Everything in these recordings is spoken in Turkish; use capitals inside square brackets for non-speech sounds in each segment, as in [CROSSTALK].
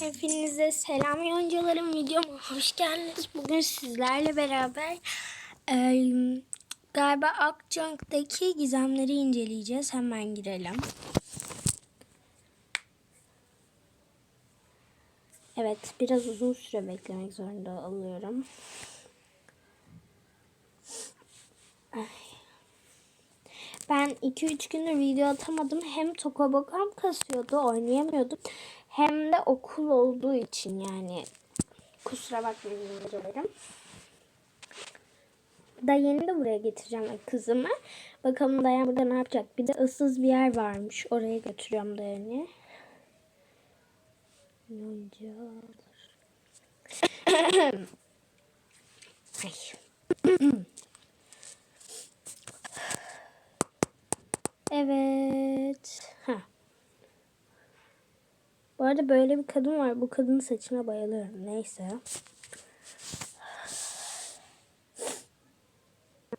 Hepinize selam yoncalarım videoma hoş geldiniz. Bugün sizlerle beraber e, galiba Akcank'taki gizemleri inceleyeceğiz. Hemen girelim. Evet biraz uzun süre beklemek zorunda alıyorum. Ay. Ben 2-3 gündür video atamadım. Hem tokabokam kasıyordu, oynayamıyordum. Hem de okul olduğu için yani. Kusura bakmayın yoncalarım. Da yeni de buraya getireceğim kızımı. Bakalım Dayan burada ne yapacak. Bir de ıssız bir yer varmış. Oraya götürüyorum Dayan'ı. [COUGHS] Ay. Evet. Ha. Bu arada böyle bir kadın var. Bu kadının saçına bayılıyorum. Neyse.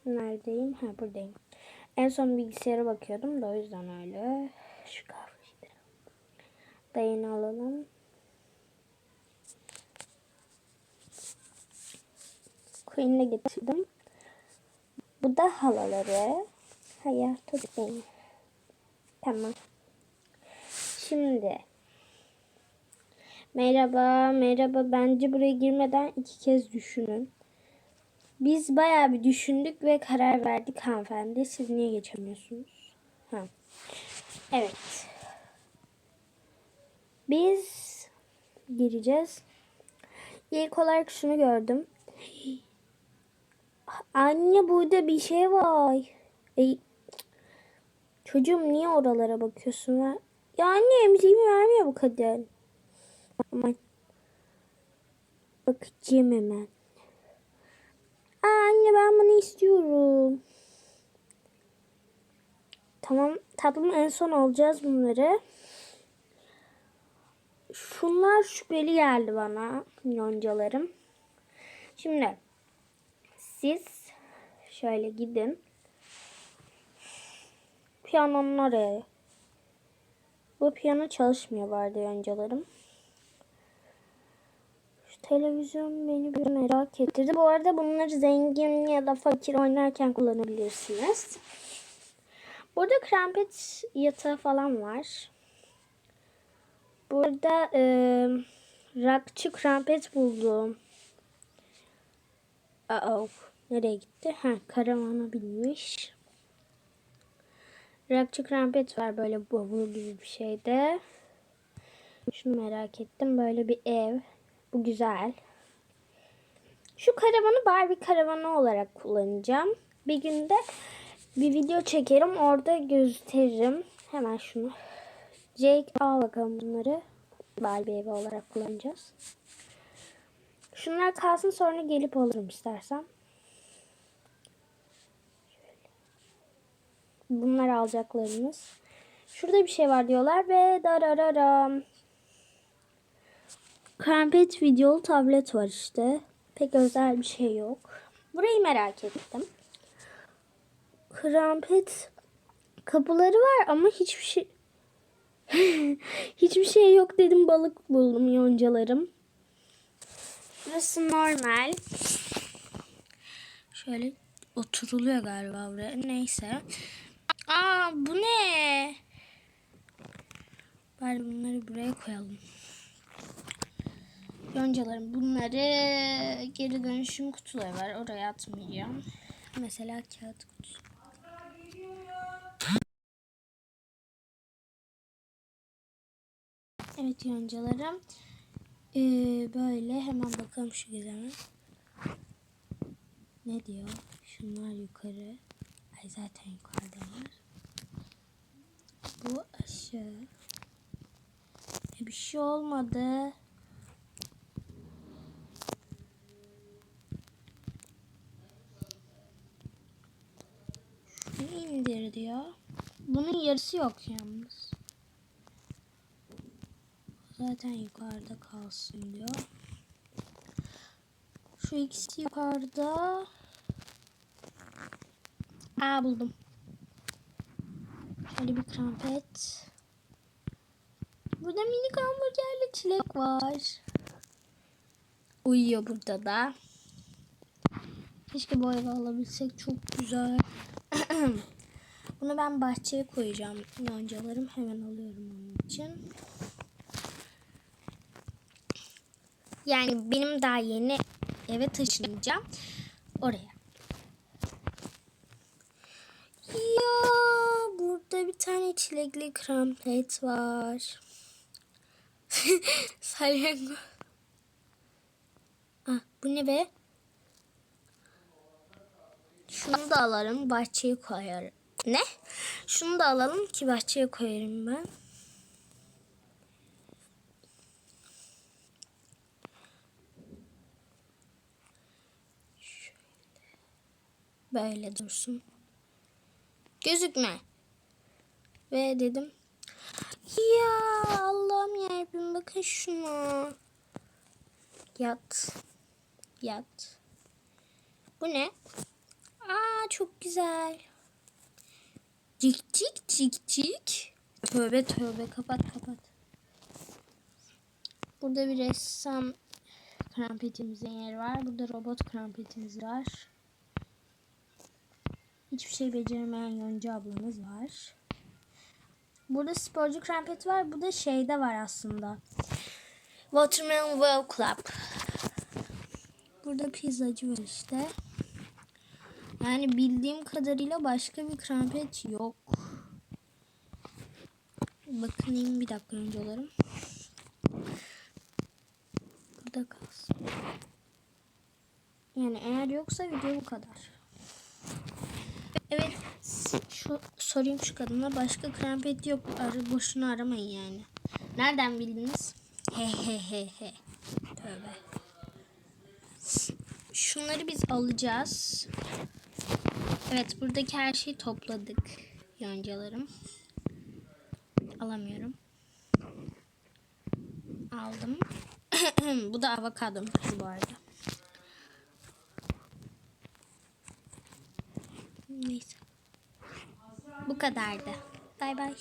Neredeyim? Ha buradayım. En son bilgisayara bakıyordum da o yüzden öyle. Şu kahveyi Dayını alalım. Queen'le getirdim. Bu da halaları. Hayat tutmayın. Tamam. Şimdi. Merhaba, merhaba. Bence buraya girmeden iki kez düşünün. Biz bayağı bir düşündük ve karar verdik hanımefendi. Siz niye geçemiyorsunuz? Ha. Evet. Biz gireceğiz. İlk olarak şunu gördüm. [GASPS] Anne burada bir şey var. E, çocuğum niye oralara bakıyorsun? Ya, ya anne emziğimi vermiyor bu kadın. Aman. Bakacağım hemen. Aa, anne ben bunu istiyorum. Tamam tatlım en son alacağız bunları. Şunlar şüpheli geldi bana yoncalarım. Şimdi siz şöyle gidin. Piyanonun oraya. Bu piyano çalışmıyor vardı yoncalarım. Şu televizyon beni bir merak ettirdi. Bu arada bunları zengin ya da fakir oynarken kullanabilirsiniz. Burada krampet yatağı falan var. Burada e, rakçı krampet buldum. Uh Nereye gitti? Ha, karavana binmiş. Rakçı krampet var böyle bavul gibi bir şeyde. Şunu merak ettim. Böyle bir ev. Bu güzel. Şu karavanı Barbie karavanı olarak kullanacağım. Bir günde bir video çekerim. Orada gösteririm. Hemen şunu. Jake al bakalım bunları. Barbie evi olarak kullanacağız. Şunlar kalsın sonra gelip alırım istersen. Bunlar alacaklarımız. Şurada bir şey var diyorlar ve darararam. Krampet videolu tablet var işte. Pek özel bir şey yok. Burayı merak ettim. Krampet kapıları var ama hiçbir şey [LAUGHS] hiçbir şey yok dedim balık buldum yoncalarım. Burası normal. Şöyle oturuluyor galiba buraya. Neyse. Aa bu ne? Bari bunları buraya koyalım. Yoncalarım bunları geri dönüşüm kutuları var. Oraya atmayacağım. Mesela kağıt kutusu. Evet yoncalarım. Ee, böyle hemen bakalım şu gizeme. Ne diyor? Şunlar yukarı. Ay zaten yukarıdalar. Bu aşağı. E, bir şey olmadı. Şunu indir diyor. Bunun yarısı yok yalnız. Zaten yukarıda kalsın diyor. Şu ikisi yukarıda. Aa buldum. Şöyle bir krampet. Bu Burada minik hamburgerli çilek var. Uyuyor burada da. Keşke bu eve alabilsek çok güzel. [CLEARS THROAT] Bunu ben bahçeye koyacağım. Yoncalarım hemen alıyorum onun için. Yani benim daha yeni eve taşınacağım. Oraya. Ya çilekli krampet var. [LAUGHS] Salyangoz. Ah, bu ne be? Şunu da alalım bahçeye koyarım. Ne? Şunu da alalım ki bahçeye koyarım ben. Şöyle. Böyle dursun. Gözükme. Ve dedim. Ya Allah'ım yarabbim bakın şuna. Yat. Yat. Bu ne? Aa çok güzel. Cik cik cik cik. Tövbe tövbe kapat kapat. Burada bir ressam krampetimizin yeri var. Burada robot krampetimiz var. Hiçbir şey beceremeyen Yonca ablamız var. Burada sporcu krampet var. Bu da şeyde var aslında. Watermelon Wow Club. Burada pizzacı var işte. Yani bildiğim kadarıyla başka bir krampet yok. Bakayım bir dakika önce olarım. Burada kalsın. Yani eğer yoksa video bu kadar. Evet şu sorayım şu kadına başka krampet yok. Arı boşuna aramayın yani. Nereden bildiniz? He he he he. Tövbe. Şunları biz alacağız. Evet buradaki her şeyi topladık. Yoncalarım. Alamıyorum. Aldım. [CLEARS THROAT] Bu da avokado bu arada. Neyse. Bu kadardı. Bay bay.